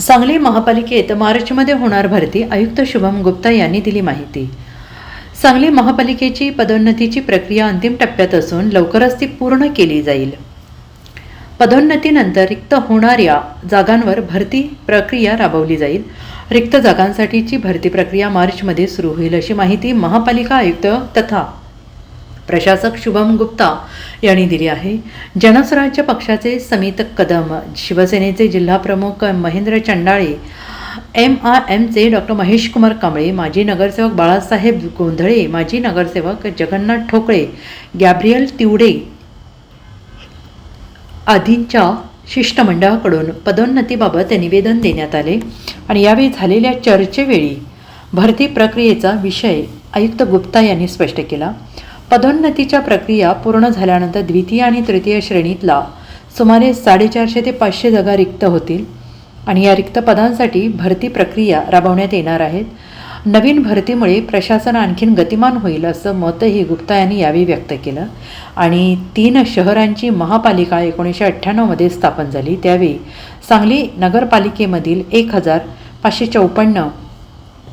सांगली महापालिकेत मार्चमध्ये होणार भरती. आयुक्त शुभम गुप्ता यांनी दिली माहिती. सांगली महापालिकेची पदोन्नतीची प्रक्रिया अंतिम टप्प्यात असून लवकरच ती पूर्ण केली जाईल. पदोन्नतीनंतर रिक्त होणाऱ्या जागांवर भरती प्रक्रिया राबवली जाईल. रिक्त जागांसाठीची भरती प्रक्रिया मार्चमध्ये सुरू होईल अशी माहिती महापालिका आयुक्त तथा प्रशासक शुभम गुप्ता यांनी दिली आहे. जनस्वराज्य पक्षाचे समित कदम शिवसेनेचे जिल्हाप्रमुख महेंद्र चंडाळे एम आर एमचे डॉक्टर महेश कुमार कांबळे माजी नगरसेवक बाळासाहेब गोंधळे माजी नगरसेवक जगन्नाथ ठोकळे गॅब्रियल तिवडे आदींच्या शिष्टमंडळाकडून पदोन्नतीबाबत निवेदन देण्यात आले आणि यावेळी झालेल्या चर्चेवेळी भरती प्रक्रियेचा विषय आयुक्त गुप्ता यांनी स्पष्ट केला. पदोन्नतीच्या प्रक्रिया पूर्ण झाल्यानंतर द्वितीय आणि तृतीय श्रेणीतला सुमारे साडेचारशे ते पाचशे जागा रिक्त होतील आणि या रिक्त पदांसाठी भरती प्रक्रिया राबवण्यात येणार आहेत. नवीन भरतीमुळे प्रशासन आणखीन गतिमान होईल असं मतही गुप्ता यांनी यावेळी व्यक्त केलं. आणि तीन शहरांची महापालिका एकोणीसशे अठ्ठ्याण्णवमध्ये स्थापन झाली. त्यावेळी सांगली नगरपालिकेमधील एक हजार पाचशे चौपन्न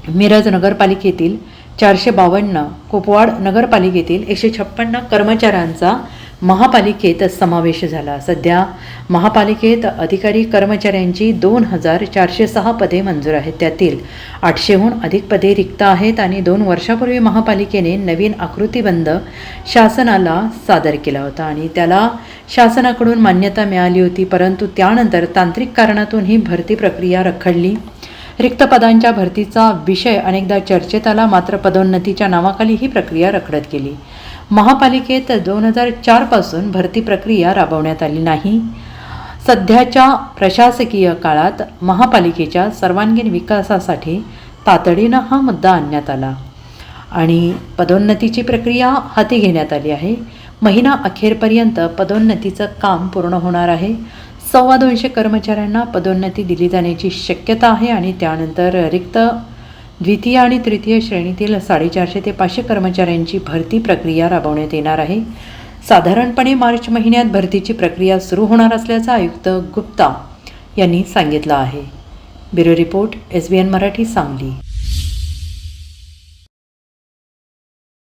मिरज नगरपालिकेतील चारशे बावन्न कोपवाड नगरपालिकेतील एकशे छप्पन्न कर्मचाऱ्यांचा महापालिकेत समावेश झाला. सध्या महापालिकेत अधिकारी कर्मचाऱ्यांची दोन हजार चारशे सहा पदे मंजूर आहेत. त्यातील आठशेहून अधिक पदे रिक्त आहेत आणि दोन वर्षापूर्वी महापालिकेने नवीन आकृतीबंध शासनाला सादर केला होता आणि त्याला शासनाकडून मान्यता मिळाली होती परंतु त्यानंतर तांत्रिक कारणातून ही भरती प्रक्रिया रखडली. रिक्त पदांच्या भरतीचा विषय अनेकदा चर्चेत आला मात्र पदोन्नतीच्या नावाखाली ही प्रक्रिया रखडत गेली. महापालिकेत दोन हजार चारपासून भरती प्रक्रिया राबवण्यात आली नाही. सध्याच्या प्रशासकीय काळात महापालिकेच्या सर्वांगीण विकासासाठी तातडीनं हा मुद्दा आणण्यात आला आणि पदोन्नतीची प्रक्रिया हाती घेण्यात आली आहे. महिना अखेरपर्यंत पदोन्नतीचं काम पूर्ण होणार आहे. सव्वा दोनशे कर्मचाऱ्यांना पदोन्नती दिली जाण्याची शक्यता आहे आणि त्यानंतर रिक्त द्वितीय आणि तृतीय श्रेणीतील साडेचारशे ते पाचशे कर्मचाऱ्यांची भरती प्रक्रिया राबवण्यात येणार आहे. साधारणपणे मार्च महिन्यात भरतीची प्रक्रिया सुरू होणार असल्याचं आयुक्त गुप्ता यांनी सांगितलं आहे. Bureau report S B N Marathi Sangli.